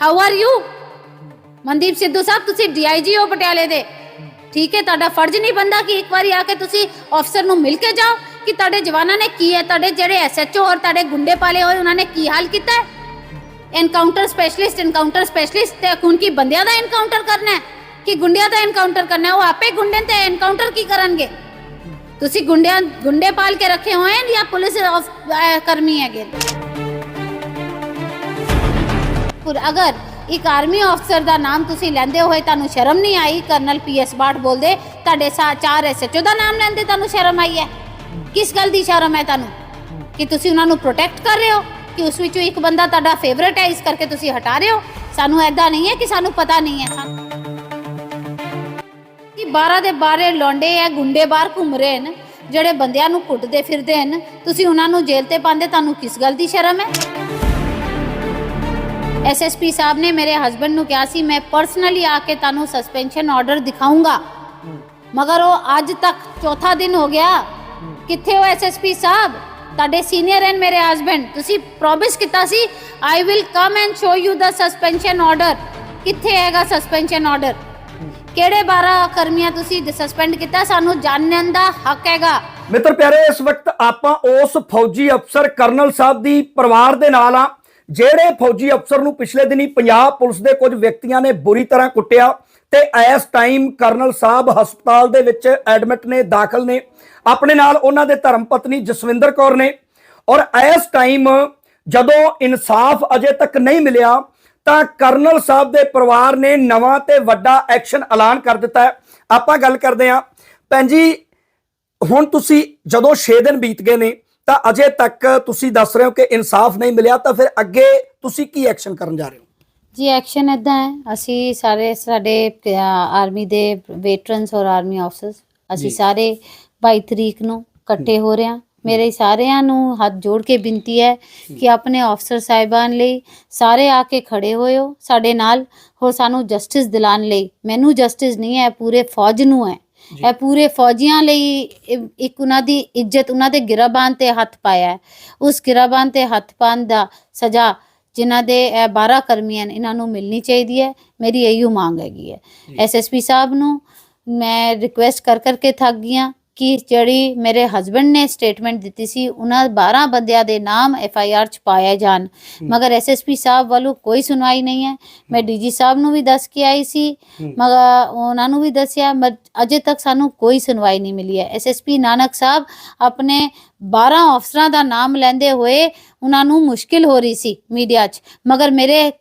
How are you Mandeep Sidhu ਸਾਹਿਬ, ਤੁਸੀਂ DIG ਹੋ ਪਟਿਆਲੇ ਦੇ। ਠੀਕ ਹੈ, ਤੁਹਾਡਾ ਫਰਜ਼ ਨਹੀਂ ਬੰਦਾ ਕਿ ਇੱਕ ਵਾਰੀ ਆ ਕੇ ਤੁਸੀਂ ਅਫਸਰ ਨੂੰ ਮਿਲ ਕੇ ਜਾਓ ਕਿ ਤੁਹਾਡੇ ਜਵਾਨਾਂ ਨੇ ਕੀ ਹੈ, ਤੁਹਾਡੇ ਜਿਹੜੇ ਐਸਐਚਓ ਔਰ ਤੁਹਾਡੇ ਗੁੰਡੇ ਪਾਲੇ ਹੋਏ ਉਹਨਾਂ ਨੇ ਕੀ ਹਾਲ ਕੀਤਾ ਹੈ। ਐਨਕਾਊਂਟਰ ਸਪੈਸ਼ਲਿਸਟ ਐਨਕਾਊਂਟਰ ਸਪੈਸ਼ਲਿਸਟ ਤੇ ਹੁਣ ਕੀ ਬੰਦਿਆਂ ਦਾ ਐਨਕਾਊਂਟਰ ਕਰਨਾ ਹੈ? ਕਿ ਗੁੰਡਿਆਂ ਦਾ ਐਨਕਾਊਂਟਰ ਕਰਨਾ ਹੈ? ਉਹ ਆਪੇ ਗੁੰਡੇ ਤੇ ਐਨਕਾਊਂਟਰ ਕੀ ਕਰਨਗੇ? ਤੁਸੀਂ ਗੁੰਡਿਆਂ, ਗੁੰਡੇ ਪਾਲ ਕੇ ਰੱਖੇ ਹੋਏ ਜਾਂ ਪੁਲਿਸ ਕਰਮੀ ਹੈਗੇ? ਅਗਰ ਇੱਕ ਆਰਮੀ ਅਫਸਰ ਦਾ ਨਾਮ ਤੁਸੀਂ ਲੈਂਦੇ ਹੋਏ ਤੁਹਾਨੂੰ ਸ਼ਰਮ ਨਹੀਂ ਆਈ, ਕਰਨਲ ਪੀਐਸ ਬਾਟ ਬੋਲਦੇ, ਤੁਹਾਡੇ ਸਾ ਚਾਰ ਐਸਐਚਓ ਦਾ ਨਾਮ ਲੈਂਦੇ, ਤੁਹਾਨੂੰ ਸ਼ਰਮ ਆਈ ਹੈ? ਕਿਸ ਗੱਲ ਦੀ ਸ਼ਰਮ ਹੈ ਤੁਹਾਨੂੰ? ਕਿ ਤੁਸੀਂ ਉਹਨਾਂ ਨੂੰ ਪ੍ਰੋਟੈਕਟ ਕਰ ਰਹੇ ਹੋ? ਕਿ ਉਸ ਵਿੱਚੋਂ ਇੱਕ ਬੰਦਾ ਤੁਹਾਡਾ ਫੇਵਰਟ ਹੈ ਇਸ ਕਰਕੇ ਤੁਸੀਂ ਹਟਾ ਰਹੇ ਹੋ? ਸਾਨੂੰ ਐਦਾਂ ਨਹੀਂ ਹੈ ਕਿ ਸਾਨੂੰ ਪਤਾ ਨਹੀਂ ਹੈ। ਕਿ 12 ਦੇ 12 ਲੌਂਡੇ ਆ ਗੁੰਡੇ ਬਾਹਰ ਘੁੰਮ ਰਹੇ ਨੇ ਜਿਹੜੇ ਬੰਦਿਆਂ ਨੂੰ ਕੁੱਟਦੇ ਫਿਰਦੇ ਹਨ, ਤੁਸੀਂ ਉਹਨਾਂ ਨੂੰ ਜੇਲ੍ਹ ਤੇ ਪਾਉਂਦੇ, ਤੁਹਾਨੂੰ ਕਿਸ ਗੱਲ ਦੀ ਸ਼ਰਮ ਹੈ? ਐਸਐਸਪੀ ਸਾਹਿਬ ਨੇ ਮੇਰੇ ਹਸਬੰਡ ਨੂੰ ਕਿਹਾ ਸੀ, ਮੈਂ ਪਰਸਨਲੀ ਆ ਕੇ ਤੁਹਾਨੂੰ ਸਸਪੈਂਸ਼ਨ ਆਰਡਰ ਦਿਖਾਉਂਗਾ ਮਗਰ ਉਹ ਅੱਜ ਤੱਕ ਚੌਥਾ ਦਿਨ ਹੋ ਗਿਆ। ਕਿੱਥੇ ਹੋ ਐਸਐਸਪੀ ਸਾਹਿਬ? ਤੁਹਾਡੇ ਸੀਨੀਅਰ ਹਨ ਮੇਰੇ ਹਸਬੰਡ ਤੁਸੀਂ ਪ੍ਰੋਮਿਸ ਕੀਤਾ ਸੀ I will come and show you the suspension order ਕਿੱਥੇ ਹੈਗਾ ਸਸਪੈਂਸ਼ਨ ਆਰਡਰ ਕਿਹੜੇ 12 ਕਰਮੀਆਂ ਤੁਸੀਂ ਸਸਪੈਂਡ ਕੀਤਾ? ਸਾਨੂੰ ਜਾਣਨ ਦਾ ਹੱਕ ਹੈਗਾ। ਮਿੱਤਰ ਪਿਆਰੇ, ਇਸ ਵਕਤ ਆਪਾਂ ਉਸ ਫੌਜੀ ਅਫਸਰ ਕਰਨਲ ਸਾਹਿਬ ਦੀ ਪਰਿਵਾਰ ਦੇ ਨਾਲ ਆ। ਜਿਹੜੇ ਫੌਜੀ ਅਫਸਰ ਨੂੰ ਪਿਛਲੇ ਦਿਨੀ ਪੰਜਾਬ ਪੁਲਿਸ ਦੇ ਕੁਝ ਵਿਅਕਤੀਆਂ ਨੇ ਬੁਰੀ ਤਰ੍ਹਾਂ ਕੁੱਟਿਆ ਤੇ ਇਸ ਟਾਈਮ ਕਰਨਲ ਸਾਹਿਬ ਹਸਪਤਾਲ ਦੇ ਵਿੱਚ ਐਡਮਿਟ ਨੇ, ਦਾਖਲ ਨੇ। ਆਪਣੇ ਨਾਲ ਉਹਨਾਂ ਦੇ ਧਰਮ ਪਤਨੀ ਜਸਵਿੰਦਰ ਕੌਰ ਨੇ। ਔਰ ਇਸ ਟਾਈਮ ਜਦੋਂ ਇਨਸਾਫ ਅਜੇ ਤੱਕ ਨਹੀਂ ਮਿਲਿਆ, ਤਾਂ ਕਰਨਲ ਸਾਹਿਬ ਦੇ ਪਰਿਵਾਰ ਨੇ ਨਵਾਂ ਤੇ ਵੱਡਾ ਐਕਸ਼ਨ ਐਲਾਨ ਕਰ ਦਿੱਤਾ ਹੈ। ਆਪਾਂ ਗੱਲ ਕਰਦੇ ਹਾਂ। ਭੈਣ ਜੀ, ਹੁਣ ਤੁਸੀਂ ਜਦੋਂ 6 ਦਿਨ ਬੀਤ ਗਏ ਨੇ ਤਾਂ ਅਜੇ ਤੱਕ ਤੁਸੀਂ ਦੱਸ ਰਹੇ ਹੋ ਕਿ ਇਨਸਾਫ ਨਹੀਂ ਮਿਲਿਆ ਤਾਂ ਫਿਰ ਅੱਗੇ ਤੁਸੀਂ ਕੀ ਐਕਸ਼ਨ ਕਰਨ ਜਾ ਰਹੇ ਹੋ? ਜੀ ਐਕਸ਼ਨ ਇਦਾਂ ਹੈ। ਅਸੀਂ ਸਾਰੇ ਸਾਡੇ ਆਰਮੀ ਦੇ ਵੇਟਰਨਸ ਔਰ ਆਰਮੀ ਆਫਸਰਸ ਅਸੀਂ। ਸਾਰੇ 22 ਤਰੀਕ ਨੂੰ ਇਕੱਠੇ ਹੋ। ਰਹੇ ਹਾਂ। ਮੇਰੇ ਸਾਰਿਆਂ ਨੂੰ ਹੱਥ ਜੋੜ ਕੇ ਬੇਨਤੀ ਹੈ ਕਿ ਆਪਣੇ ਅਫਸਰ ਸਾਹਿਬਾਨ ਲਈ ਸਾਰੇ ਆ ਕੇ ਖੜੇ ਹੋਇਓ। ਸਾਡੇ ਨਾਲ ਹੋ ਸਾਨੂੰ ਜਸਟਿਸ ਦਿਲਾਉਣ ਲਈ। ਮੈਨੂੰ ਜਸਟਿਸ ਨਹੀਂ ਹੈ ਪੂਰੇ ਫੌਜ ਨੂੰ ਹੈ। ਇਹ ਪੂਰੇ ਫੌਜੀਆਂ ਲਈ ਇ- ਇੱਕ ਉਹਨਾਂ ਦੀ ਇੱਜ਼ਤ ਉਹਨਾਂ ਦੇ ਗਿਰਾਬਾਨ ਤੇ ਹੱਥ ਪਾਇਆ ਹੈ। ਉਸ ਗਿਰਾਬਾਨ ਤੇ ਹੱਥ ਪਾਉਣ ਦਾ ਸਜ਼ਾ ਜਿਨ੍ਹਾਂ ਦੇ ਇਹ 12 ਕਰਮੀ ਹਨ ਇਹਨਾਂ ਨੂੰ ਮਿਲਣੀ ਚਾਹੀਦੀ ਹੈ। ਮੇਰੀ ਇਹੀ ਮੰਗ ਹੈਗੀ ਹੈ। ਐਸਐਸਪੀ ਸਾਹਿਬ ਨੂੰ ਮੈਂ ਰਿਕੁਐਸਟ ਕਰ ਕਰਕੇ ਥੱਕ ਗਈਆਂ ਕਿ ਜਿਹੜੀ ਮੇਰੇ ਹਸਬੰਡ ਨੇ ਸਟੇਟਮੈਂਟ ਦਿੱਤੀ ਸੀ ਉਹਨਾਂ 12 ਬੰਦਿਆਂ ਦੇ ਨਾਮ ਐਫਆਈਆਰ ਚ ਪਾਏ ਜਾਣ। ਮਗਰ ਐਸਐਸਪੀ ਸਾਹਿਬ ਵੱਲੋਂ ਕੋਈ ਸੁਣਵਾਈ ਨਹੀਂ ਹੈ। ਮੈਂ ਡੀਜੀ ਸਾਹਿਬ ਨੂੰ ਵੀ ਦੱਸ ਕੇ ਆਈ ਸੀ। ਮਗਰ ਉਹਨਾਂ ਨੂੰ ਵੀ ਦੱਸਿਆ ਅਜੇ ਤੱਕ ਸਾਨੂੰ ਕੋਈ ਸੁਣਵਾਈ ਨਹੀਂ ਮਿਲੀ ਹੈ। ਐਸਐਸਪੀ ਨਾਨਕ ਸਾਹਿਬ ਆਪਣੇ 12 ਅਫਸਰਾਂ ਦਾ ਨਾਮ ਲੈਂਦੇ ਹੋਏ ਉਹਨਾਂ ਨੂੰ ਮੁਸ਼ਕਿਲ ਹੋ ਰਹੀ ਸੀ ਮੀਡੀਆ 'ਚ। ਮਗਰ ਮੇਰੇ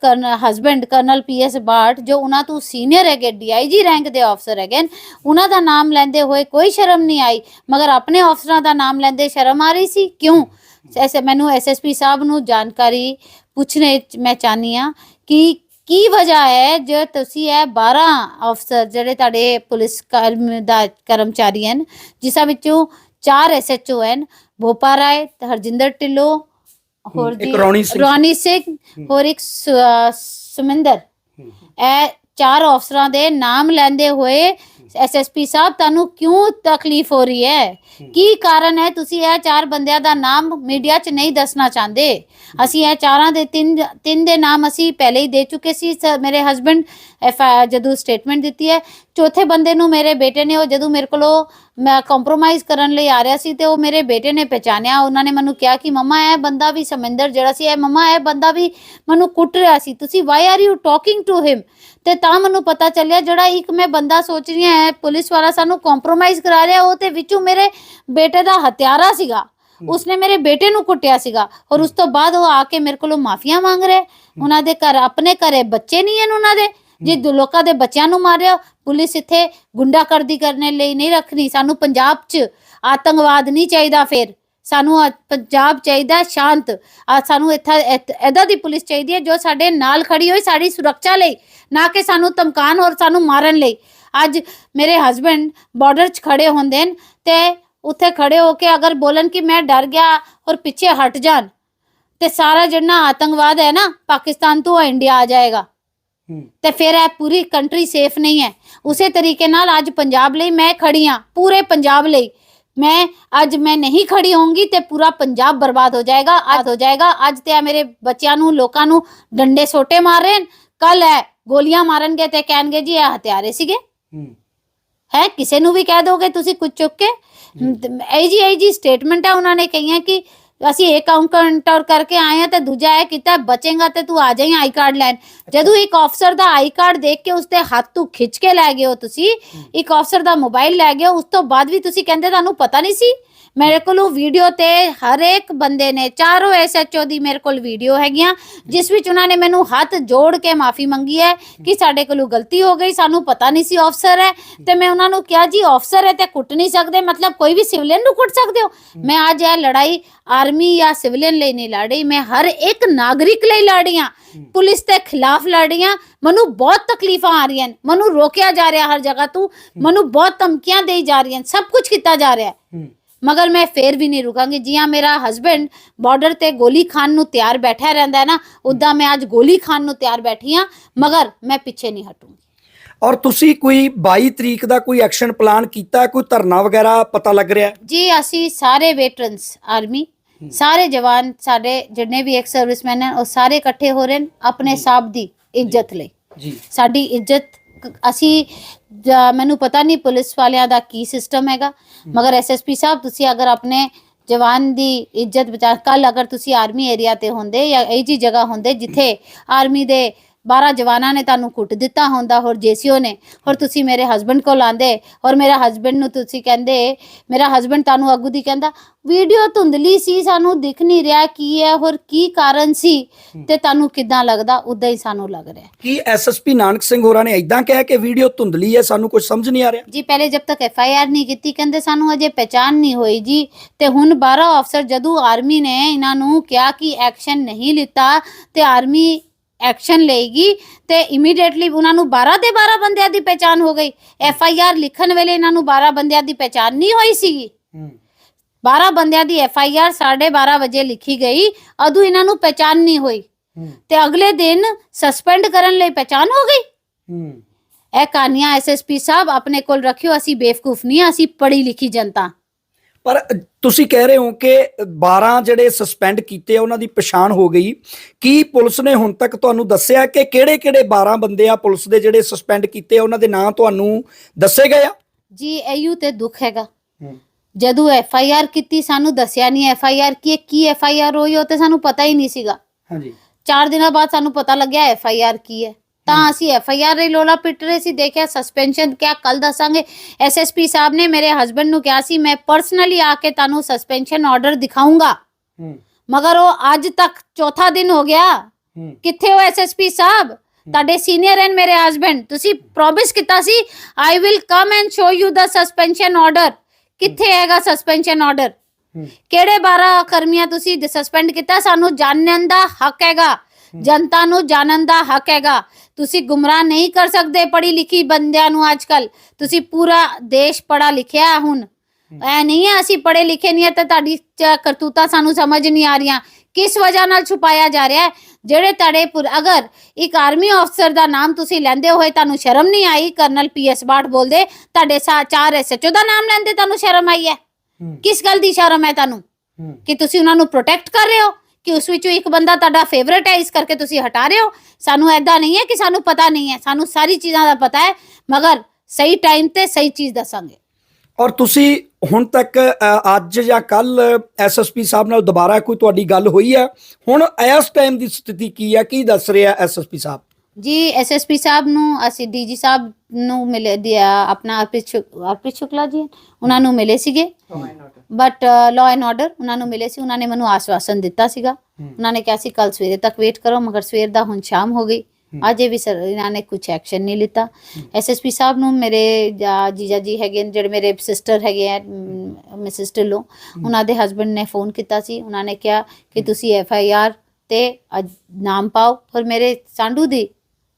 ਹਸਬੰਡ ਕਰਨਲ ਪੀਐਸ ਬਾਟ ਜੋ ਉਹਨਾਂ ਤੋਂ ਸੀਨੀਅਰ ਹੈਗੇ ਡੀਆਈਜੀ ਰੈਂਕ ਦੇ ਅਫਸਰ ਹੈਗੇ ਉਹਨਾਂ ਦਾ ਨਾਮ ਲੈਂਦੇ ਹੋਏ ਕੋਈ ਸ਼ਰਮ ਨਹੀਂ ਆਈ। ਮਗਰ ਆਪਣੇ ਅਫਸਰਾਂ ਦਾ ਨਾਮ ਲੈਂਦੇ ਸ਼ਰਮ ਆ ਰਹੀ ਸੀ? ਕਿਉਂ? ਐਸੇ, ਮੈਨੂੰ ਐਸਐਸਪੀ ਸਾਹਿਬ ਨੂੰ ਜਾਣਕਾਰੀ ਪੁੱਛਣੇ ਮੈਂ ਚਾਹਨੀ ਆ ਕਿ ਕੀ ਵਜ੍ਹਾ ਹੈ ਜੇ ਤੁਸੀਂ ਇਹ 12 ਅਫਸਰ ਜਿਹੜੇ ਤੁਹਾਡੇ ਪੁਲਿਸ ਕਰਮ, ਦਾ ਕਰਮਚਾਰੀ ਹਨ, ਜਿਸਾਂ ਵਿੱਚੋਂ ਚਾਰ ਐਸਐਚਓ ਹਨ ਭੋਪਾ ਰਾਏ ਤੇ ਹਰਜਿੰਦਰ ਢਿੱਲੋਂ ਹੋਰ ਇੱਕ ਜੀ ਰੌਣੀ ਸਿੰਘ। ਰੌਣੀ ਸਿੰਘ ਹੋਰ ਇੱਕ ਸੁ- ਅਹ ਸੁਮਿੰਦਰ। ਇਹ ਚਾਰ ਅਫਸਰਾਂ ਦੇ ਨਾਮ ਲੈਂਦੇ ਹੋਏ ਐਸਐਸਪੀ ਸਾਹਿਬ ਤੁਹਾਨੂੰ ਕਿਉਂ ਤਕਲੀਫ ਹੋ ਰਹੀ ਹੈ? ਕੀ ਕਾਰਨ ਹੈ? ਤੁਸੀਂ ਇਹ ਚਾਰ ਬੰਦਿਆਂ ਦਾ ਨਾਮ ਮੀਡੀਆ 'ਚ ਨਹੀਂ ਦੱਸਣਾ ਚਾਹੁੰਦੇ। ਅਸੀਂ ਇਹ ਚਾਰਾਂ ਦੇ ਤਿੰਨ ਤਿੰਨ ਦੇ ਨਾਮ ਅਸੀਂ ਪਹਿਲੇ ਹੀ ਦੇ ਚੁੱਕੇ ਸੀ। ਸ- ਮੇਰੇ ਹਸਬੰਡ ਜਦੋਂ ਸਟੇਟਮੈਂਟ ਦਿੱਤੀ ਹੈ ਚੌਥੇ ਬੰਦੇ ਨੂੰ ਮੇਰੇ ਬੇਟੇ ਨੇ ਉਹ ਜਦੋਂ ਮੇਰੇ ਕੋਲੋਂ ਮੈਂ ਕੰਪਰੋਮਾਈਜ਼ ਕਰਨ ਲਈ ਆ ਰਿਹਾ ਸੀ ਤੇ ਉਹ ਮੇਰੇ ਬੇਟੇ ਨੇ ਪਛਾਣਿਆ ਉਹਨਾਂ ਨੇ ਮੈਨੂੰ ਕਿਹਾ ਕਿ ਮਮਾ ਇਹ ਬੰਦਾ ਵੀ ਸਮਿੰਦਰ ਜਿਹੜਾ ਸੀ ਇਹ ਮਮਾ ਇਹ ਬੰਦਾ ਵੀ ਮੈਨੂੰ ਕੁੱਟ ਰਿਹਾ ਸੀ। ਤੁਸੀਂ why are you talking to him ਤੇ ਤਾਂ ਮੈਨੂੰ ਪਤਾ ਚੱਲਿਆ ਜਿਹੜਾ ਇੱਕ ਮੈਂ ਬੰਦਾ ਸੋਚ ਰਹੀ ਹਾਂ ਪੁਲਿਸ ਵਾਲਾ ਸਾਨੂੰ ਕੰਪਰੋਮਾਈਜ਼ ਕਰਾ ਰਿਹਾ ਉਹ ਤੇ ਵਿੱਚੋਂ ਮੇਰੇ ਬੇਟੇ ਦਾ ਹਥਿਆਰਾ ਸੀਗਾ। ਉਸਨੇ ਮੇਰੇ ਬੇਟੇ ਨੂੰ ਕੁੱਟਿਆ ਸੀਗਾ ਔਰ ਉਸ ਤੋਂ ਬਾਅਦ ਉਹ ਆ ਕੇ ਮੇਰੇ ਕੋਲੋਂ ਮਾਫੀਆਂ ਮੰਗ ਰਿਹਾ। ਉਹਨਾਂ ਦੇ ਘਰ ਆਪਣੇ ਘਰੇ ਬੱਚੇ ਨਹੀਂ ਹਨ ਉਹਨਾਂ ਦੇ। ਜੇ ਦੋ ਲੋਕਾਂ ਦੇ ਬੱਚਿਆਂ ਨੂੰ ਮਾਰਿਆ ਪੁਲਿਸ ਇੱਥੇ ਗੁੰਡਾਗਰਦੀ ਕਰਨ ਲਈ ਨਹੀਂ ਰੱਖਣੀ। ਸਾਨੂੰ ਪੰਜਾਬ 'ਚ ਆਤੰਕਵਾਦ ਨਹੀਂ ਚਾਹੀਦਾ ਫੇਰ। ਸਾਨੂੰ ਪੰਜਾਬ ਚਾਹੀਦਾ ਸ਼ਾਂਤ। ਆ ਸਾਨੂੰ ਇੱਥੇ ਐਦਾ ਦੀ ਪੁਲਿਸ ਚਾਹੀਦੀ ਹੈ ਜੋ ਸਾਡੇ ਨਾਲ ਖੜੀ ਹੋਈ ਸਾਡੀ ਸੁਰੱਖਿਆ ਲਈ ਨਾ ਕਿ ਸਾਨੂੰ ਧਮਕਾਣ ਔਰ ਸਾਨੂੰ ਮਾਰਨ ਲਈ। ਅੱਜ ਮੇਰੇ ਹਸਬੰਡ ਬਾਰਡਰ 'ਚ ਖੜੇ ਹੁੰਦੇ ਨੇ ਤੇ ਉੱਥੇ ਖੜੇ ਹੋ ਕੇ ਅਗਰ ਬੋਲਣ ਕਿ ਮੈਂ ਡਰ ਗਿਆ ਔਰ ਪਿੱਛੇ ਹਟ ਜਾਣ ਤੇ ਸਾਰਾ ਜਿਹੜਾ ਆਤੰਕਵਾਦ ਹੈ ਨਾ ਪਾਕਿਸਤਾਨ ਤੋਂ ਇੰਡੀਆ ਆ ਜਾਏਗਾ। ਤੇ ਫਿਰ ਇਹ ਪੂਰੀ ਕੰਟਰੀ ਸੇਫ ਨਹੀਂ ਹੈ। ਉਸੇ ਤਰੀਕੇ ਨਾਲ ਅੱਜ ਪੰਜਾਬ ਲਈ ਮੈਂ ਖੜੀ ਹਾਂ ਪੂਰੇ ਪੰਜਾਬ ਲਈ। ਮੈਂ ਅੱਜ ਮੈਂ ਨਹੀਂ ਖੜੀ ਹੋਊਂਗੀ ਤੇ ਪੂਰਾ ਪੰਜਾਬ ਬਰਬਾਦ ਹੋ ਜਾਏਗਾ ਅੱਜ ਹੋ ਜਾਏਗਾ। ਅੱਜ ਤੇ ਇਹ ਮੇਰੇ ਬੱਚਿਆਂ ਨੂੰ ਲੋਕਾਂ ਨੂੰ ਡੰਡੇ ਸੋਟੇ ਮਾਰ ਰਹੇ ਨੇ ਕੱਲ ਹੈ ਗੋਲੀਆਂ ਮਾਰਨਗੇ ਤੇ ਕਹਿਣਗੇ ਜੀ ਇਹ ਹਥਿਆਰੇ ਸੀਗੇ। ਹੂੰ। ਹੈ ਕਿਸੇ ਨੂੰ ਵੀ ਕਹਿ ਦੋਗੇ ਤੁਸੀਂ ਕੁਝ ਚੁੱਕ ਕੇ? ਇਹ ਜੀ ਇਹ ਜੀ ਸਟੇਟਮੈਂਟ ਹੈ ਉਹਨਾਂ ਨੇ ਕਹੀਆਂ ਕਿ ਅਸੀਂ ਇੱਕ ਕਾਊਂਟਰ ਕਰਕੇ ਆਏ ਹਾਂ ਤੇ ਦੂਜਾ ਇਹ ਕੀਤਾ ਬਚੇਗਾ ਤੇ ਤੂੰ ਆ ਜਾਈਂ ਆਈ ਕਾਰਡ ਲੈਣ। ਜਦੋਂ ਇੱਕ ਅਫਸਰ ਦਾ ਆਈ ਕਾਰਡ ਦੇਖ ਕੇ ਉਸਦੇ ਹੱਥ ਤੋਂ ਖਿੱਚ ਕੇ ਲੈ ਗਏ ਹੋ ਤੁਸੀਂ ਇੱਕ ਅਫਸਰ ਦਾ ਮੋਬਾਈਲ ਲੈ ਗਏ ਹੋ, ਉਸ ਤੋਂ ਬਾਅਦ ਵੀ ਤੁਸੀਂ ਕਹਿੰਦੇ ਤੁਹਾਨੂੰ ਪਤਾ ਨਹੀਂ ਸੀ? ਮੇਰੇ ਕੋਲ ਵੀਡੀਓ ਤੇ ਹਰੇਕ ਬੰਦੇ ਨੇ ਚਾਰੋਂ ਐਸਐਚਓ ਦੀ ਮੇਰੇ ਕੋਲ ਵੀਡੀਓ ਹੈਗੀਆਂ ਜਿਸ ਵਿੱਚ ਉਹਨਾਂ ਨੇ ਮੈਨੂੰ ਹੱਥ ਜੋੜ ਕੇ ਮਾਫੀ ਮੰਗੀ ਹੈ ਕਿ ਸਾਡੇ ਕੋਲੋਂ ਗਲਤੀ ਹੋ ਗਈ ਸਾਨੂੰ ਪਤਾ ਨਹੀਂ ਸੀ ਅਫਸਰ ਹੈ ਤੇ ਮੈਂ ਉਹਨਾਂ ਨੂੰ ਕਿਹਾ ਜੀ ਅਫਸਰ ਹੈ ਤੇ ਕੁੱਟ ਨਹੀਂ ਸਕਦੇ ਮਤਲਬ ਕੋਈ ਵੀ ਸਿਵਲੀਅਨ ਨੂੰ ਕੁੱਟ ਸਕਦੇ ਹੋ? ਮੈਂ ਅੱਜ ਇਹ ਲੜਾਈ ਆਰਮੀ ਜਾਂ ਸਿਵਲੀਅਨ ਲਈ ਨਹੀਂ ਲੜ ਰਹੀ ਮੈਂ ਹਰ ਇੱਕ ਨਾਗਰਿਕ ਲਈ ਲੜ ਰਹੀ ਪੁਲਿਸ ਦੇ ਖਿਲਾਫ ਲੜ ਰਹੀ ਮੈਨੂੰ ਬਹੁਤ ਤਕਲੀਫਾਂ ਆ ਰਹੀਆਂ ਮੈਨੂੰ ਰੋਕਿਆ ਜਾ ਰਿਹਾ ਹਰ ਜਗ੍ਹਾ ਤੋਂ ਮੈਨੂੰ ਬਹੁਤ ਧਮਕੀਆਂ ਦੇਈ ਜਾ ਰਹੀਆਂ ਨੇ, ਸਭ ਕੁਝ ਕੀਤਾ ਜਾ ਰਿਹਾ ਹੈ। ਮਗਰ ਮੈਂ ਫੇਰ ਵੀ ਨਹੀਂ ਰੁਕਾਂਗੀ। ਜੀ ਹਾਂ ਮੇਰਾ ਹਸਬੰਡ ਬਾਰਡਰ ਤੇ ਗੋਲੀ ਖਾਨ ਨੂੰ ਤਿਆਰ ਬੈਠਾ ਰਹਿੰਦਾ ਹੈ ਨਾ ਉਦਾਂ ਮੈਂ ਅੱਜ ਗੋਲੀ ਖਾਨ ਨੂੰ ਤਿਆਰ ਬੈਠੀ ਹਾਂ ਮਗਰ ਮੈਂ ਪਿੱਛੇ ਨਹੀਂ ਹਟੂੰਗੀ। ਔਰ ਤੁਸੀਂ ਕੋਈ 22 ਤਰੀਕ ਦਾ ਕੋਈ ਐਕਸ਼ਨ ਪਲਾਨ ਕੀਤਾ? ਕੋਈ ਧਰਨਾ ਵਗੈਰਾ ਪਤਾ ਲੱਗ ਰਿਹਾ? ਜੀ ਅਸੀਂ ਸਾਰੇ ਵੇਟਰਨਸ ਆਰਮੀ ਸਾਰੇ ਜਵਾਨ ਸਾਡੇ ਜਿੰਨੇ ਵੀ ਐਕਸ ਸਰਵਿਸਮੈਨ ਹਨ ਉਹ ਸਾਰੇ ਇਕੱਠੇ ਹੋ ਰਹੇ ਨੇ ਆਪਣੇ ਸਾਹਿਬ ਦੀ ਇੱਜ਼ਤ ਲਈ। ਜੀ। ਸਾਡੀ ਇੱਜ਼ਤ ਅਸੀਂ ਮੈਨੂੰ ਪਤਾ ਨਹੀਂ ਪੁਲਿਸ ਵਾਲਿਆਂ ਦਾ ਕੀ ਸਿਸਟਮ ਹੈਗਾ। ਮਗਰ ਐਸਐਸਪੀ ਸਾਹਿਬ ਤੁਸੀਂ ਅਗਰ ਆਪਣੇ ਜਵਾਨ ਦੀ ਇੱਜ਼ਤ ਬਚਾ ਕੱਲ ਅਗਰ ਤੁਸੀਂ ਆਰਮੀ ਏਰੀਆ ਤੇ ਹੁੰਦੇ ਜਾਂ ਇਹ ਜੀ ਜਗ੍ਹਾ ਹੁੰਦੇ ਜਿੱਥੇ ਆਰਮੀ ਦੇ 12 ਜਵਾਨਾਂ ਨੇ ਤੁਹਾਨੂੰ ਕੁੱਟ ਦਿੱਤਾ ਹੁੰਦਾ ਹੋਰ ਜੇਸੀਓ ਨੇ ਹੋਰ ਤੁਸੀਂ ਮੇਰੇ ਹਸਬੰਡ ਕੋਲ ਆਂਦੇ ਔਰ ਮੇਰਾ ਹਸਬੰਡ ਨੂੰ ਤੁਸੀਂ ਕਹਿੰਦੇ ਮੇਰਾ ਹਸਬੰਡ ਤੁਹਾਨੂੰ ਅੱਗੂ ਦੀ ਕਹਿੰਦਾ ਵੀਡੀਓ ਧੁੰਦਲੀ ਸੀ ਸਾਨੂੰ ਦਿਖ ਨਹੀਂ ਰਿਹਾ ਕੀ ਹੈ ਹੋਰ ਕੀ ਕਾਰਨ ਸੀ ਤੇ ਤੁਹਾਨੂੰ ਕਿਦਾਂ ਲੱਗਦਾ ਉਦਾਂ ਹੀ ਸਾਨੂੰ ਲੱਗ ਰਿਹਾ। ਕੀ ਐਸਐਸਪੀ ਨਾਨਕ ਸਿੰਘ ਹੋਰਾਂ ਨੇ ਇਦਾਂ ਕਿਹਾ ਕਿ ਵੀਡੀਓ ਧੁੰਦਲੀ ਹੈ ਸਾਨੂੰ ਕੁਝ ਸਮਝ ਨਹੀਂ ਆ ਰਿਹਾ? ਜੀ ਪਹਿਲੇ ਜਬ ਤੱਕ ਐਫ ਆਈ ਆਰ ਨਹੀਂ ਕੀਤੀ ਕਹਿੰਦੇ ਸਾਨੂੰ ਅਜੇ ਪਹਿਚਾਨ ਨਹੀਂ ਹੋਈ ਜੀ ਤੇ ਹੁਣ 12 ਅਫਸਰ ਜਦੋਂ ਆਰਮੀ ਨੇ ਇਹਨਾਂ ਨੂੰ ਕਿਹਾ ਕਿ ਐਕਸ਼ਨ ਨਹੀਂ ਲਿੱਤਾ ਤੇ ਆਰਮੀ ਐਕਸ਼ਨ ਲਏਗੀ ਤੇ ਇਮੀਡੀਏਟਲੀ ਉਹਨਾਂ ਨੂੰ 12 ਦੇ 12 ਬੰਦਿਆਂ ਦੀ ਪਹਿਚਾਨ ਹੋ ਗਈ। ਐਫ ਆਈ ਆਰ ਲਿਖਣ ਵੇਲੇ ਇਹਨਾਂ ਨੂੰ 12 ਬੰਦਿਆਂ ਦੀ ਪਹਿਚਾਨ ਨਹੀਂ ਹੋਈ ਸੀਗੀ। ਹੂੰ। 12 ਬੰਦਿਆਂ ਦੀ ਐਫ ਆਈ ਆਰ 12:30 ਵਜੇ ਲਿਖੀ ਗਈ ਅਦੋਂ ਇਹਨਾਂ ਨੂੰ ਪਹਿਚਾਨ ਨਹੀਂ ਹੋਈ। ਤੇ ਅਗਲੇ ਦਿਨ ਸਸਪੈਂਡ ਕਰਨ ਲਈ ਪਹਿਚਾਨ ਹੋ ਗਈ। ਇਹ ਕਹਾਣੀਆਂ ਐਸਐਸਪੀ ਸਾਹਿਬ ਆਪਣੇ ਕੋਲ ਰੱਖਿਓ ਅਸੀਂ ਬੇਵਕੂਫ ਨਹੀਂ ਅਸੀਂ ਪੜ੍ਹੀ ਲਿਖੀ ਜਨਤਾ। ਪਰ ਤੁਸੀਂ ਕਹਿ ਰਹੇ ਹੋ ਕਿ 12 ਜਿਹੜੇ ਸਸਪੈਂਡ ਕੀਤੇ ਆ ਉਹਨਾਂ ਦੀ ਪਛਾਣ ਹੋ ਗਈ। ਕੀ ਪੁਲਿਸ ਨੇ ਹੁਣ ਤੱਕ ਤੁਹਾਨੂੰ ਦੱਸਿਆ ਕਿ ਕਿਹੜੇ-ਕਿਹੜੇ 12 ਬੰਦੇ ਆ ਪੁਲਿਸ ਦੇ ਜਿਹੜੇ ਸਸਪੈਂਡ ਕੀਤੇ ਆ ਉਹਨਾਂ ਦੇ ਨਾਂ ਤੁਹਾਨੂੰ ਦੱਸੇ ਗਏ ਆ? ਜੀ ਇਹੂ ਤੇ ਦੁੱਖ ਹੈਗਾ। ਜਦੋਂ ਐਫ ਆਈ ਆਰ ਕੀਤੀ ਸਾਨੂੰ ਦੱਸਿਆ ਨਹੀਂ ਐਫ ਆਈ ਆਰ ਕੀ ਹੈ, ਕੀ ਐਫ ਆਈ ਆਰ ਹੋਈ ਉਹ ਤੇ ਸਾਨੂੰ ਪਤਾ ਹੀ ਨਹੀਂ ਸੀਗਾ। ਹਾਂਜੀ। ਚਾਰ ਦਿਨਾਂ ਬਾਅਦ ਸਾਨੂੰ ਪਤਾ ਲੱਗਿਆ ਐਫ ਆਈ ਆਰ ਕੀ ਹੈ। ਤਾਂ ਅਸੀਂ ਐਫ ਆਈ ਆਰ ਲੋਲਾ ਪਿੱਟ ਰਹੇ ਸੀ ਦੇਖਿਆ ਸਸਪੈਂਸ਼ਨ ਕਿਆ ਕੱਲ ਦੱਸਾਂਗੇ। ਐਸ ਐਸ ਪੀ ਸਾਹਿਬ ਨੇ ਮੇਰੇ ਹਸਬੰਡ ਨੂੰ ਕਿਹਾ ਸੀ ਮੈਂ ਪਰਸਨਲੀ ਆ ਕੇ ਤੁਹਾਨੂੰ ਸਸਪੈਂਸ਼ਨ ਆਰਡਰ ਦਿਖਾਉਂਗਾ ਮਗਰ ਉਹ ਅੱਜ ਤੱਕ ਚੌਥਾ ਦਿਨ ਹੋ ਗਿਆ। ਹੂੰ। ਕਿੱਥੇ ਹੋ ਐਸਐਸਪੀ ਸਾਹਿਬ? ਤੁਹਾਡੇ ਸੀਨੀਅਰ ਹਨ ਮੇਰੇ ਹਸਬੰਡ ਤੁਸੀਂ ਪ੍ਰੋਮਿਸ ਕੀਤਾ ਸੀ I will come and show you the suspension order ਕਿੱਥੇ ਹੈਗਾ ਸਸਪੈਂਸ਼ਨ ਆਰਡਰ ਕਿਹੜੇ 12 ਕਰਮੀਆਂ ਤੁਸੀਂ ਸਸਪੈਂਡ ਕੀਤਾ? ਸਾਨੂੰ ਜਾਣਨ ਦਾ ਹੱਕ ਹੈਗਾ। ਜਨਤਾ ਨੂੰ ਜਾਣਨ ਦਾ ਹੱਕ ਹੈਗਾ। ਤੁਸੀਂ ਗੁੰਮਰਾਹ ਨਹੀਂ ਕਰ ਸਕਦੇ ਪੜ੍ਹੀ ਲਿਖੀ ਬੰਦਿਆਂ ਨੂੰ ਅੱਜਕੱਲ ਤੁਸੀਂ ਪੂਰਾ ਦੇਸ਼ ਪੜਾ ਲਿਖਿਆ ਹੈ। ਹੁਣ ਐ ਨਹੀਂ ਹੈ ਅਸੀਂ ਪੜੇ ਲਿਖੇ ਨਹੀਂ ਹੈ ਤੇ ਤੁਹਾਡੀ ਚ- ਕਰਤੂਤਾਂ ਸਾਨੂੰ ਸਮਝ ਨਹੀਂ ਆ ਰਹੀਆਂ। ਕਿਸ ਵਜ੍ਹਾ ਨਾਲ ਛੁਪਾਇਆ ਜਾ ਰਿਹਾ ਹੈ? ਜਿਹੜੇ ਤੁਹਾਡੇ ਪੁਰ- ਅਗਰ ਇੱਕ ਆਰਮੀ ਅਫਸਰ ਦਾ ਨਾਮ ਤੁਸੀਂ ਲੈਂਦੇ ਹੋਏ ਤੁਹਾਨੂੰ ਸ਼ਰਮ ਨਹੀਂ ਆਈ ਕਰਨਲ ਪੀਐਸ ਬਾਟ ਬੋਲਦੇ ਤੁਹਾਡੇ ਸਾ ਚਾਰ ਐਸਐਚਓ ਦਾ ਨਾਮ ਲੈਂਦੇ ਤੁਹਾਨੂੰ ਸ਼ਰਮ ਆਈ ਹੈ? ਕਿਸ ਗੱਲ ਦੀ ਸ਼ਰਮ ਹੈ ਤੁਹਾਨੂੰ? ਕਿ ਤੁਸੀਂ ਉਹਨਾਂ ਨੂੰ ਪ੍ਰੋਟੈਕਟ ਕਰ ਰਹੇ ਹੋ? ਕਿ ਉਸ ਵਿੱਚੋਂ ਇੱਕ ਬੰਦਾ ਤੁਹਾਡਾ ਫੇਵਰਟ ਹੈ ਇਸ ਕਰਕੇ ਤੁਸੀਂ ਹਟਾ ਰਹੇ ਹੋ? ਸਾਨੂੰ ਐਦਾਂ ਨਹੀਂ ਹੈ ਕਿ ਸਾਨੂੰ ਪਤਾ ਨਹੀਂ ਹੈ। ਸਾਨੂੰ ਸਾਰੀ ਚੀਜ਼ਾਂ ਦਾ ਪਤਾ ਹੈ, ਮਗਰ ਸਹੀ ਟਾਈਮ ਤੇ ਸਹੀ ਚੀਜ਼ ਦੱਸਾਂਗੇ। ਔਰ ਤੁਸੀਂ ਹੁਣ ਤੱਕ ਅੱਜ ਜਾਂ ਕੱਲ ਐਸਐਸਪੀ ਸਾਹਿਬ ਨਾਲ ਦੁਬਾਰਾ ਕੋਈ ਤੁਹਾਡੀ ਗੱਲ ਹੋਈ ਹੈ? ਹੁਣ ਇਸ ਟਾਈਮ ਦੀ ਸਥਿਤੀ ਕੀ ਹੈ? ਕੀ ਦੱਸ ਰਿਹਾ ਐਸਐਸਪੀ ਸਾਹਿਬ? ਜੀ ਐਸਐਸਪੀ ਸਾਹਿਬ ਨੂੰ ਅਸੀਂ ਡੀਜੀ ਸਾਹਿਬ ਨੂੰ ਮਿਲੇ ਦਿਆ ਆਪਣਾ ਅਰਪਿਤ ਸ਼ੁਕ- ਅਰਪਿਤ ਸ਼ੁਕਲਾ ਜੀ ਉਹਨਾਂ ਨੂੰ ਮਿਲੇ ਸੀਗੇ। ਬਟ ਲਾਅ ਐਂਡ ਆਰਡਰ ਉਹਨਾਂ ਨੂੰ ਮਿਲੇ ਸੀ ਉਹਨਾਂ ਨੇ ਮੈਨੂੰ ਆਸ਼ਵਾਸਨ ਦਿੱਤਾ ਸੀਗਾ। ਉਹਨਾਂ ਨੇ ਕਿਹਾ ਸੀ ਕੱਲ ਸਵੇਰੇ ਤੱਕ ਵੇਟ ਕਰੋ ਮਗਰ ਸਵੇਰ ਦਾ ਹੁਣ ਸ਼ਾਮ ਹੋ ਗਈ। ਅਜੇ ਵੀ ਸਰ ਇਹਨਾਂ ਨੇ ਕੁਝ ਐਕਸ਼ਨ ਨਹੀਂ ਲਿੱਤਾ। ਐਸਐਸਪੀ ਸਾਹਿਬ ਨੂੰ ਮੇਰੇ ਜਾ- ਜੀਜਾ ਜੀ ਹੈਗੇ ਨੇ, ਜਿਹੜੇ ਮੇਰੇ ਸਿਸਟਰ ਹੈਗੇ ਆ ਮੇ ਸਿਸਟਰ ਲੋ ਉਹਨਾਂ ਦੇ ਹਸਬੰਡ ਨੇ ਫੋਨ ਕੀਤਾ ਸੀ। ਉਹਨਾਂ ਨੇ ਕਿਹਾ ਕਿ ਤੁਸੀਂ ਐਫ ਆਈ ਆਰ ਤੇ ਅੱਜ ਨਾਮ ਪਾਓ। ਔਰ ਮੇਰੇ ਸਾਂਢੂ ਦੀ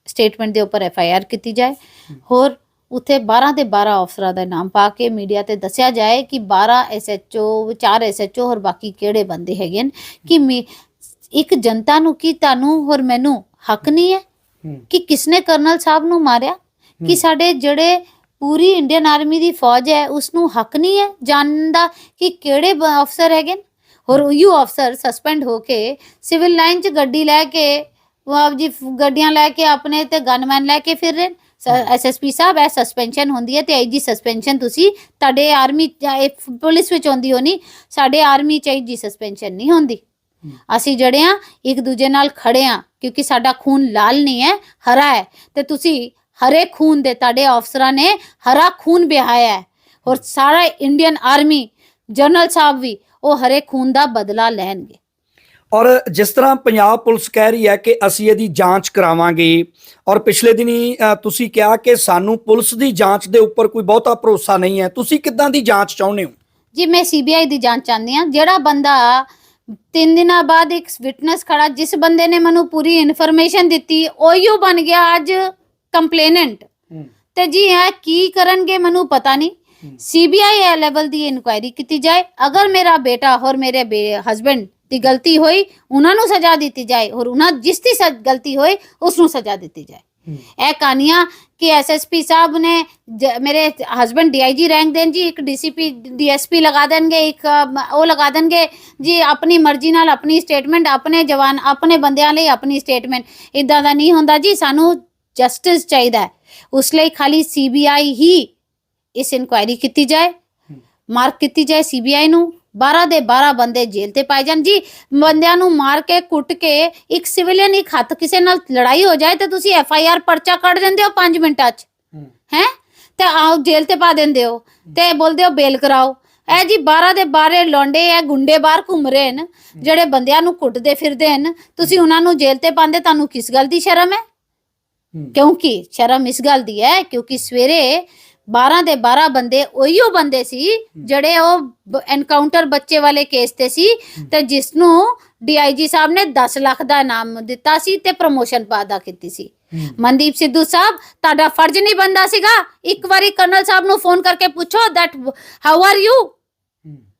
ਸਟੇਟਮੈਂਟ ਦੇ ਉੱਪਰ ਐਫ ਆਈ ਆਰ ਕੀਤੀ ਜਾਏ। ਹੋਰ ਉੱਥੇ 12 ਦੇ 12 ਅਫਸਰਾਂ ਦਾ ਨਾਮ ਪਾ ਕੇ ਮੀਡੀਆ ਤੇ ਦੱਸਿਆ ਜਾਏ ਕਿ 12 ਐਸਐਚਓ 4 ਐਸਐਚਓ ਔਰ ਬਾਕੀ ਕਿਹੜੇ ਬੰਦੇ ਹੈਗੇ ਨੇ ਕਿ ਮੀ- ਇੱਕ ਜਨਤਾ ਨੂੰ ਕੀ ਤੁਹਾਨੂੰ ਔਰ ਮੈਨੂੰ ਹੱਕ ਨਹੀਂ ਹੈ? ਕਿ ਕਿਸਨੇ ਕਰਨਲ ਸਾਹਿਬ ਨੂੰ ਮਾਰਿਆ? ਕਿ ਸਾਡੇ ਜਿਹੜੇ ਪੂਰੀ ਇੰਡੀਅਨ ਆਰਮੀ ਦੀ ਫੌਜ ਹੈ ਉਸ ਨੂੰ ਹੱਕ ਨਹੀਂ ਹੈ ਜਾਣਨ ਦਾ ਕਿ ਕਿਹੜੇ ਅਫਸਰ ਹੈਗੇ ਨੇ ਔਰ ਉਹ ਅਫਸਰ ਸਸਪੈਂਡ ਹੋ ਕੇ ਸਿਵਲ ਲਾਈਨ 'ਚ ਗੱਡੀ ਲੈ ਕੇ ਉਹ ਆਪ ਜੀ ਗੱਡੀਆਂ ਲੈ ਕੇ ਆਪਣੇ ਤੇ ਗਨਮੈਨ ਲੈ ਕੇ ਫਿਰ ਰਹੇ ਐਸਐਸਪੀ ਸਾਹਿਬ ਐ ਸਸਪੈਂਸ਼ਨ ਹੁੰਦੀ ਹੈ ਤੇ ਆਈਜੀ ਸਸਪੈਂਸ਼ਨ ਤੁਸੀਂ ਤੁਹਾਡੇ ਆਰਮੀ ਪੁਲਿਸ ਵਿੱਚ ਹੁੰਦੀ ਹੋਣੀ ਸਾਡੇ ਆਰਮੀ ਚ ਆਈਜੀ ਸਸਪੈਂਸ਼ਨ ਨਹੀਂ ਹੁੰਦੀ ਅਸੀਂ ਜਿਹੜੇ ਆ ਇੱਕ ਦੂਜੇ ਨਾਲ ਖੜੇ ਆ ਕਿਉਂਕਿ ਸਾਡਾ ਖੂਨ ਲਾਲ ਨਹੀਂ ਹੈ ਹਰਾ ਹੈ ਤੇ ਤੁਸੀਂ ਹਰੇ ਖੂਨ ਦੇ ਤੁਹਾਡੇ ਅਫਸਰਾਂ ਨੇ ਹਰਾ ਖੂਨ ਬਹਾਇਆ ਹੈ ਔਰ ਸਾਰਾ ਇੰਡੀਅਨ ਆਰਮੀ ਜਨਰਲ ਸਾਹਿਬ ਵੀ ਉਹ ਹਰੇ ਖੂਨ ਦਾ ਬਦਲਾ ਲੈਣਗੇ ਔਰ ਜਿਸ ਤਰ੍ਹਾਂ ਪੰਜਾਬ ਪੁਲਿਸ ਕਹਿ ਰਹੀ ਹੈ ਕਿ ਅਸੀਂ ਇਹਦੀ ਜਾਂਚ ਕਰਾਵਾਂਗੇ ਔਰ ਪਿਛਲੇ ਦਿਨੀ ਤੁਸੀਂ ਕਿਹਾ ਕਿ ਸਾਨੂੰ ਪੁਲਿਸ ਦੀ ਜਾਂਚ ਦੇ ਉੱਪਰ ਕੋਈ ਬਹੁਤਾ ਭਰੋਸਾ ਨਹੀਂ ਹੈ। ਤੁਸੀਂ ਕਿੱਦਾਂ ਦੀ ਜਾਂਚ ਚਾਹੁੰਦੇ ਹੋ? ਜੀ ਮੈਂ ਸੀਬੀਆਈ ਦੀ ਜਾਂਚ ਚਾਹੁੰਦੀ ਹਾਂ। ਜਿਹੜਾ ਬੰਦਾ ਤਿੰਨ ਦਿਨਾਂ ਬਾਅਦ ਇੱਕ ਵਿਟਨੈਸ ਖੜਾ ਜਿਸ ਬੰਦੇ ਨੇ ਮੈਨੂੰ ਪੂਰੀ ਇਨਫੋਰਮੇਸ਼ਨ ਦਿੱਤੀ ਉਹੀਓ ਬਣ ਗਿਆ ਅੱਜ ਕੰਪਲੇਨੈਂਟ। ਤੇ ਜੀ ਇਹ ਕੀ ਕਰਨਗੇ ਮੈਨੂੰ ਪਤਾ ਨਹੀਂ। ਸੀਬੀਆਈ ਲੈਵਲ ਦੀ ਇਨਕੁਆਇਰੀ ਕੀਤੀ ਜਾਏ। ਅਗਰ ਮੇਰਾ ਬੇਟਾ ਔਰ ਮੇਰੇ ਹਸਬੰਡ ਦੀ ਗਲਤੀ ਹੋਈ ਉਹਨਾਂ ਨੂੰ ਸਜ਼ਾ ਦਿੱਤੀ ਜਾਏ ਔਰ ਉਹਨਾਂ ਜਿਸ ਦੀ ਸ- ਗਲਤੀ ਹੋਈ ਉਸ ਨੂੰ ਸਜ਼ਾ ਦਿੱਤੀ ਜਾਏ। ਇਹ ਕਹਾਣੀਆਂ ਕਿ ਐਸਐਸਪੀ ਸਾਹਿਬ ਨੇ ਜ- ਮੇਰੇ ਹਸਬੰਡ ਡੀਆਈਜੀ ਰੈਂਕ ਦੇਣ ਜੀ ਇੱਕ ਡੀਸੀਪੀ ਡੀਐਸਪੀ ਲਗਾ ਦੇਣਗੇ ਇੱਕ ਅਮ, ਉਹ ਲਗਾ ਦੇਣਗੇ। ਜੀ ਆਪਣੀ ਮਰਜ਼ੀ ਨਾਲ ਆਪਣੀ ਸਟੇਟਮੈਂਟ ਆਪਣੇ ਜਵਾਨ ਆਪਣੇ ਬੰਦਿਆਂ ਲਈ ਆਪਣੀ ਸਟੇਟਮੈਂਟ ਇਦਾਂ ਦਾ ਨਹੀਂ ਹੁੰਦਾ ਜੀ ਸਾਨੂੰ ਜਸਟਿਸ ਚਾਹੀਦਾ ਹੈ। ਉਸ ਲਈ ਖਾਲੀ ਸੀਬੀਆਈ ਹੀ ਇਸ ਇਨਕੁਆਇਰੀ ਕੀਤੀ ਜਾਏ। ਮਾਰਕ ਕੀਤੀ ਜਾਏ ਸੀਬੀਆਈ ਨੂੰ। 12 ਦੇ 12 ਬੰਦੇ ਜੇਲ੍ਹ ਤੇ ਪਾਏ ਜਾਣ ਜੀ। ਬੰਦਿਆਂ ਨੂੰ ਮਾਰ ਕੇ ਕੁੱਟ ਕੇ ਇੱਕ ਸਿਵਲੀਅਨ ਇੱਕ ਹੱਥ ਕਿਸੇ ਨਾਲ ਲੜਾਈ ਹੋ ਜਾਏ ਤੇ ਤੁਸੀਂ ਐਫ ਆਈ ਆਰ ਪਰਚਾ ਕੱਢ ਦਿੰਦੇ ਹੋ 5 ਮਿੰਟਾਂ 'ਚ। ਹੈ। ਤੇ ਆਓ ਜੇਲ੍ਹ ਤੇ ਪਾ ਦਿੰਦੇ ਹੋ। ਤੇ ਬੋਲਦੇ ਹੋ ਬੇਲ ਕਰਾਓ। ਇਹ ਜੀ 12 ਦੇ 12 ਲੌਂਡੇ ਐ ਗੁੰਡੇ ਬਾਹਰ ਘੁੰਮ ਰਹੇ ਨੇ ਜਿਹੜੇ ਬੰਦਿਆਂ ਨੂੰ ਕੁੱਟਦੇ ਫਿਰਦੇ ਹਨ। ਤੁਸੀਂ ਉਹਨਾਂ ਨੂੰ ਜੇਲ੍ਹ ਤੇ ਪਾਉਂਦੇ ਤੁਹਾਨੂੰ ਕਿਸ ਗੱਲ ਦੀ ਸ਼ਰਮ ਹੈ। ਕਿਉਂਕਿ ਸ਼ਰਮ ਇਸ ਗੱਲ ਦੀ ਹੈ ਕਿਉਂਕਿ ਸਵੇਰੇ 12 ਦੇ 12 ਬੰਦੇ ਉਹੀਓ ਬੰਦੇ ਸੀ ਜਿਹੜੇ ਉਹ ਐਨਕਾਊਂਟਰ ਬੱਚੇ ਵਾਲੇ ਕੇਸ ਤੇ ਸੀ ਤੇ ਜਿਸ ਨੂੰ ਡੀਆਈਜੀ ਸਾਹਿਬ ਨੇ 10 ਲੱਖ ਦਾ ਇਨਾਮ ਦਿੱਤਾ ਸੀ ਤੇ ਪ੍ਰਮੋਸ਼ਨ ਵਾਅਦਾ ਕੀਤੀ ਸੀ। ਮਨਦੀਪ ਸਿੱਧੂ ਸਾਹਿਬ ਤੁਹਾਡਾ ਫਰਜ਼ ਨਹੀਂ ਬੰਦਾ ਸੀਗਾ। ਇੱਕ ਵਾਰੀ ਕਰਨਲ ਸਾਹਿਬ ਨੂੰ ਫੋਨ ਕਰਕੇ ਪੁੱਛੋ that how are you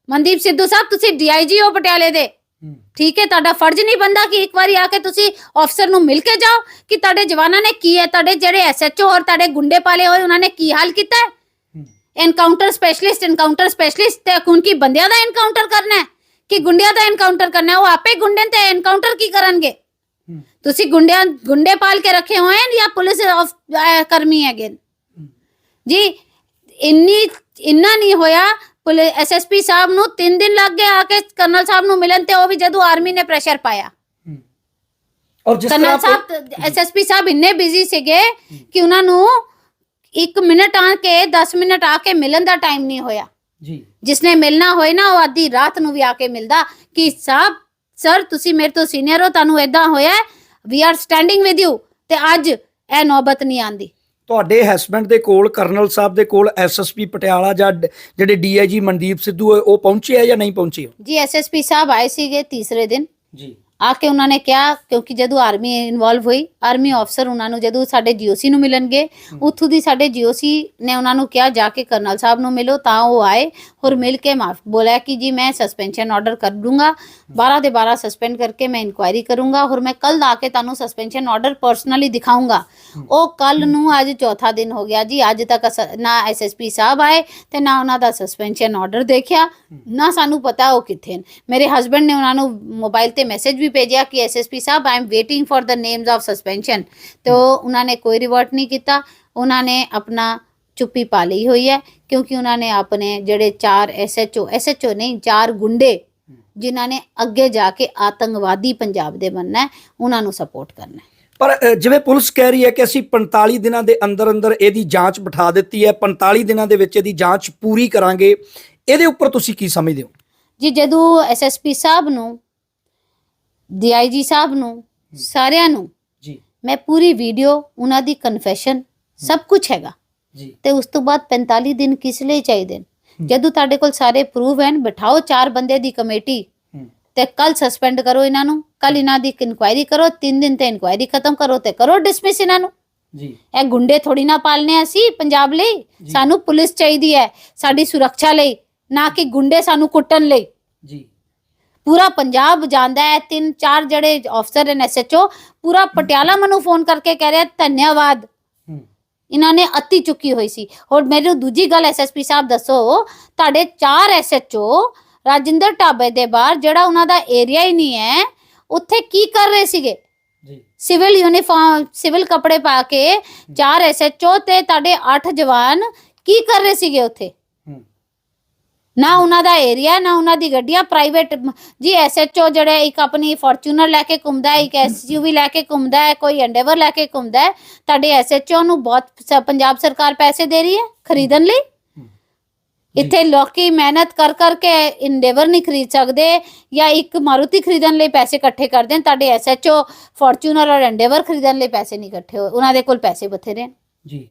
Mandeep Sidhu ਸਾਹਿਬ ਤੁਸੀਂ ਡੀਆਈਜੀ ਹੋ ਪਟਿਆਲੇ ਦੇ। ਠੀਕ ਹੈ ਤੁਹਾਡਾ ਫਰਜ਼ ਨਹੀਂ ਬੰਦਾ ਕਿ ਇੱਕ ਵਾਰੀ ਆ ਕੇ ਤੁਸੀਂ ਅਫਸਰ ਨੂੰ ਮਿਲ ਕੇ ਜਾਓ ਕਿ ਤੁਹਾਡੇ ਜਵਾਨਾਂ ਨੇ ਕੀ ਹੈ ਤੁਹਾਡੇ ਜਿਹੜੇ ਐਸਐਚਓ ਔਰ ਤੁਹਾਡੇ ਗੁੰਡੇ ਪਾਲੇ ਹੋਏ ਉਹਨਾਂ ਨੇ ਕੀ ਹਾਲ ਕੀਤਾ ਹੈ? ਐਨਕਾਊਂਟਰ ਸਪੈਸ਼ਲਿਸਟ ਐਨਕਾਊਂਟਰ ਸਪੈਸ਼ਲਿਸਟ ਤੇ ਕੌਣ ਕੀ ਬੰਦਿਆਂ ਦਾ ਐਨਕਾਊਂਟਰ ਕਰਨਾ ਹੈ? ਕਿ ਗੁੰਡਿਆਂ ਦਾ ਐਨਕਾਊਂਟਰ ਕਰਨਾ ਹੈ? ਉਹ ਆਪੇ ਗੁੰਡਿਆਂ ਤੇ ਐਨਕਾਊਂਟਰ ਕੀ ਕਰਨਗੇ? ਤੁਸੀਂ ਗੁੰਡਿਆਂ ਗੁੰਡੇ ਪਾਲ ਕੇ ਰੱਖੇ ਹੋਏ ਹਨ ਜਾਂ ਪੁਲਿਸ ਕਰਮੀ ਹੈਗੇ? ਜੀ ਇੰਨੀ ਇੰਨਾ ਨਹੀਂ ਹੋਇਆ ਪੁਲਿਸ ਐਸਐਸਪੀ ਸਾਹਿਬ ਨੂੰ 3 ਦਿਨ ਲੱਗ ਗਏ ਆ ਕੇ ਕਰਨਲ ਸਾਹਿਬ ਨੂੰ ਮਿਲਣ ਤੇ ਉਹ ਵੀ ਜਦੋਂ ਆਰਮੀ ਨੇ ਪ੍ਰੈਸ਼ਰ ਪਾਇਆ। ਔਰ ਜਿਸ ਕਰਨਲ ਤਰ੍ਹਾਂ ਸਾਹਿਬ ਐਸਐਸਪੀ ਸਾਹਿਬ ਇੰਨੇ ਬਿਜ਼ੀ ਸੀਗੇ ਕਿ ਉਹਨਾਂ ਨੂੰ 1 ਮਿੰਟ ਆ ਕੇ 10 ਮਿੰਟ ਆ ਕੇ ਮਿਲਣ ਦਾ ਟਾਈਮ ਨਹੀਂ ਹੋਇਆ। ਜੀ। ਜਿਸਨੇ ਮਿਲਣਾ ਹੋਏ ਨਾ ਉਹ ਅੱਧੀ ਰਾਤ ਨੂੰ ਵੀ ਆ ਕੇ ਮਿਲਦਾ ਕਿ ਸਾਹਿਬ ਸਰ ਤੁਸੀਂ ਮੇਰੇ ਤੋਂ ਸੀਨੀਅਰ ਹੋ ਤੁਹਾਨੂੰ ਇਦਾਂ ਹੋਇਆ we are standing with you ਤੇ ਅੱਜ ਇਹ ਨੌਬਤ ਨਹੀਂ ਆਂਦੀ। ਤੁਹਾਡੇ ਹਸਬੰਡ ਦੇ ਕੋਲ ਕਰਨਲ ਸਾਹਿਬ ਦੇ ਕੋਲ ਐਸਐਸਪੀ ਪਟਿਆਲਾ ਜਾਂ ਜਿਹੜੇ ਡੀਆਈਜੀ ਮਨਦੀਪ ਸਿੱਧੂ ਉਹ ਪਹੁੰਚੇ ਆ ਜਾਂ ਨਹੀਂ ਪਹੁੰਚੇ? ਜੀ ਐਸਐਸਪੀ ਸਾਹਿਬ ਆਏ ਸੀਗੇ ਤੀਸਰੇ ਦਿਨ। ਜੀ। ਆ ਕੇ ਉਹਨਾਂ ਨੇ ਕਿਹਾ ਕਿਉਂਕਿ ਜਦੋਂ ਆਰਮੀ ਇਨਵੋਲਵ ਹੋਈ ਆਰਮੀ ਅਫਸਰ ਉਹਨਾਂ ਨੂੰ ਜਦੋਂ ਸਾਡੇ ਜੀਓਸੀ ਨੂੰ ਮਿਲਣਗੇ ਉੱਥੋਂ ਦੀ ਸਾਡੇ ਜੀਓਸੀ ਨੇ ਉਹਨਾਂ ਨੂੰ ਕਿਹਾ ਜਾ ਕੇ ਕਰਨਲ ਸਾਹਿਬ ਨੂੰ ਮਿਲੋ ਤਾਂ ਉਹ ਆਏ ਔਰ ਮਿਲ ਕੇ ਮਾਫ ਬੋਲਿਆ ਕਿ ਜੀ ਮੈਂ ਸਸਪੈਂਸ਼ਨ ਆਰਡਰ ਕਰ ਦੂੰਗਾ 12 ਦੇ 12 ਸਸਪੈਂਡ ਕਰਕੇ ਮੈਂ ਇਨਕੁਆਇਰੀ ਕਰੂੰਗਾ ਔਰ ਮੈਂ ਕੱਲ ਆ ਕੇ ਤੁਹਾਨੂੰ ਸਸਪੈਂਸ਼ਨ ਆਰਡਰ ਪਰਸਨਲੀ ਦਿਖਾਉਂਗਾ ਉਹ ਕੱਲ ਨੂੰ ਅੱਜ ਚੌਥਾ ਦਿਨ ਹੋ ਗਿਆ ਜੀ ਅੱਜ ਤੱਕ ਨਾ ਐਸਐਸਪੀ ਸਾਹਿਬ ਆਏ ਤੇ ਨਾ ਉਹਨਾਂ ਦਾ ਸਸਪੈਂਸ਼ਨ ਆਰਡਰ ਦੇਖਿਆ ਨਾ ਸਾਨੂੰ ਪਤਾ ਉਹ ਕਿੱਥੇ ਨੇ। ਮੇਰੇ ਹਸਬੰਡ ਨੇ ਉਹਨਾਂ ਨੂੰ ਮੋਬਾਈਲ ਤੇ ਮੈਸੇਜ ਵੀ ਭੇਜਿਆ ਕਿ SSP Sahib I am waiting for the names of suspension ਤੇ ਉਹ ਉਹਨਾਂ ਨੇ ਕੋਈ ਰਿਵਰਟ ਨਹੀਂ ਕੀਤਾ। ਉਹਨਾਂ ਨੇ ਆਪਣਾ ਚੁੱਪੀ ਪਾ ਲਈ ਹੋਈ ਹੈ ਕਿਉਂਕਿ ਉਹਨਾਂ ਨੇ ਆਪਣੇ ਜਿਹੜੇ ਚਾਰ ਐਸਐਚਓ ਐਸਐਚਓ ਨਹੀਂ ਚਾਰ ਗੁੰਡੇ ਜਿਨ੍ਹਾਂ ਨੇ ਅੱਗੇ ਜਾ ਕੇ ਆਤੰਕਵਾਦੀ ਪੰਜਾਬ ਦੇ ਬਣਨਾ ਹੈ ਉਹਨਾਂ ਨੂੰ ਸਪੋਰਟ ਕਰਨਾ ਪਰ ਜਿਵੇਂ ਪੁਲਿਸ ਕਹਿ ਰਹੀ ਹੈ ਕਿ ਅਸੀਂ 45 ਦਿਨਾਂ ਦੇ ਅੰਦਰ ਅੰਦਰ ਇਹਦੀ ਜਾਂਚ ਬਿਠਾ ਦਿੱਤੀ ਹੈ 45 ਦਿਨਾਂ ਦੇ ਵਿੱਚ ਇਹਦੀ ਜਾਂਚ ਪੂਰੀ ਕਰਾਂਗੇ ਇਹਦੇ ਉੱਪਰ ਤੁਸੀਂ ਕੀ ਸਮਝਦੇ ਹੋ? ਜੀ ਜਦੋਂ ਐਸਐਸਪੀ ਸਾਹਿਬ ਨੂੰ ਡੀਆਈਜੀ ਸਾਹਿਬ ਨੂੰ ਸਾਰਿਆਂ ਨੂੰ ਜੀ। ਮੈਂ ਪੂਰੀ ਵੀਡੀਓ ਉਹਨਾਂ ਦੀ ਕਨਫੈਸ਼ਨ ਸਭ ਕੁਝ ਹੈਗਾ। ਜੀ। ਤੇ ਉਸ ਤੋਂ ਬਾਅਦ 45 ਦਿਨ ਕਿਸ ਲਈ ਚਾਹੀਦੇ ਨੇ? ਜਦੋਂ ਤੁਹਾਡੇ ਕੋਲ ਸਾਰੇ ਪ੍ਰੂਫ ਹਨ ਬਿਠਾਓ ਚਾਰ ਬੰਦੇ ਦੀ ਕਮੇਟੀ ਤੇ ਕੱਲ ਸਸਪੈਂਡ ਕਰੋ ਇਹਨਾਂ ਨੂੰ ਕੱਲ ਇਹਨਾਂ ਦੀ ਇਨਕੁਆਇਰੀ ਕਰੋ 3 ਦਿਨ ਤੇ ਇਨਕੁਆਇਰੀ ਖਤਮ ਕਰੋ ਤੇ ਕਰੋ ਡਿਸਮਿਸ ਇਹਨਾਂ ਨੂੰ। ਜੀ। ਇਹ ਗੁੰਡੇ ਥੋੜੀ ਨਾ ਪਾਲਨੇ ਅਸੀਂ ਪੰਜਾਬ ਲਈ। ਸਾਨੂੰ ਪੁਲਿਸ ਚਾਹੀਦੀ ਹੈ ਸਾਡੀ ਸੁਰੱਖਿਆ ਲਈ ਨਾ ਕਿ ਗੁੰਡੇ ਸਾਨੂੰ ਕੁੱਟਣ ਲਈ। ਜੀ। ਪੂਰਾ ਪੰਜਾਬ ਜਾਣਦਾ ਹੈ। ਤਿੰਨ ਚਾਰ ਜਿਹੜੇ ਅਫਸਰ ਨੇ ਐਸਐਚਓ ਪੂਰਾ ਪਟਿਆਲਾ ਮੈਨੂੰ ਫੋਨ ਕਰਕੇ ਕਹਿ ਰਿਹਾ ਧੰਨਵਾਦ। ਇਹਨਾਂ ਨੇ ਅਤੀ ਚੁੱਕੀ ਹੋਈ ਸੀ। ਔਰ ਮੈਨੂੰ ਦੂਜੀ ਗੱਲ ਐਸਐਸਪੀ ਸਾਹਿਬ ਦੱਸੋ ਤੁਹਾਡੇ ਚਾਰ ਐਸਐਚਓ ਰਾਜਿੰਦਰ ਢਾਬੇ ਦੇ ਬਾਹਰ ਜਿਹੜਾ ਉਹਨਾਂ ਦਾ ਏਰੀਆ ਹੀ ਨਹੀਂ ਹੈ ਉੱਥੇ ਕੀ ਕਰ ਰਹੇ ਸੀਗੇ? ਜੀ। ਸਿਵਲ ਯੂਨੀਫਾਰਮ ਸਿਵਲ ਕੱਪੜੇ ਪਾ ਕੇ ਚਾਰ ਐਸਐਚਓ ਤੇ ਤੁਹਾਡੇ 8 ਜਵਾਨ ਕੀ ਕਰ ਰਹੇ ਸੀਗੇ ਉੱਥੇ? ਨਾ ਉਹਨਾਂ ਦਾ ਏਰੀਆ ਨਾ ਉਹਨਾਂ ਦੀ ਗੱਡੀਆਂ ਪ੍ਰਾਈਵੇਟ ਜੀ ਐਸਐਚਓ ਜਿਹੜੇ ਇੱਕ ਆਪਣੀ ਫੋਰਚੂਨਰ ਲੈ ਕੇ ਘੁੰਮਦਾ ਹੈ ਇੱਕ ਐਸਯੂਵੀ ਲੈ ਕੇ ਘੁੰਮਦਾ ਹੈ ਕੋਈ ਐਂਡੇਵਰ ਲੈ ਕੇ ਘੁੰਮਦਾ ਹੈ ਤੁਹਾਡੇ ਐਸਐਚਓ ਨੂੰ ਬਹੁਤ ਸ- ਪੰਜਾਬ ਸਰਕਾਰ ਪੈਸੇ ਦੇ ਰਹੀ ਹੈ ਖਰੀਦਣ ਲਈ? ਇੱਥੇ ਲੋਕੀ ਮਿਹਨਤ ਕਰ ਕਰਕੇ ਇੰਡੇਵਰ ਨਹੀਂ ਖਰੀਦ ਸਕਦੇ ਜਾਂ ਇੱਕ ਮਾਰੂਤੀ ਖਰੀਦਣ ਲਈ ਪੈਸੇ ਇਕੱਠੇ ਕਰਦੇ ਨੇ ਤੁਹਾਡੇ ਐਸਐਚਓ ਫੋਰਚੂਨਰ ਔਰ ਐਂਡੇਵਰ ਖਰੀਦਣ ਲਈ ਪੈਸੇ ਨਹੀਂ ਇਕੱਠੇ ਹੋਏ ਉਹਨਾਂ ਦੇ ਕੋਲ ਪੈਸੇ ਬਥੇਰੇ ਨੇ। ਜੀ।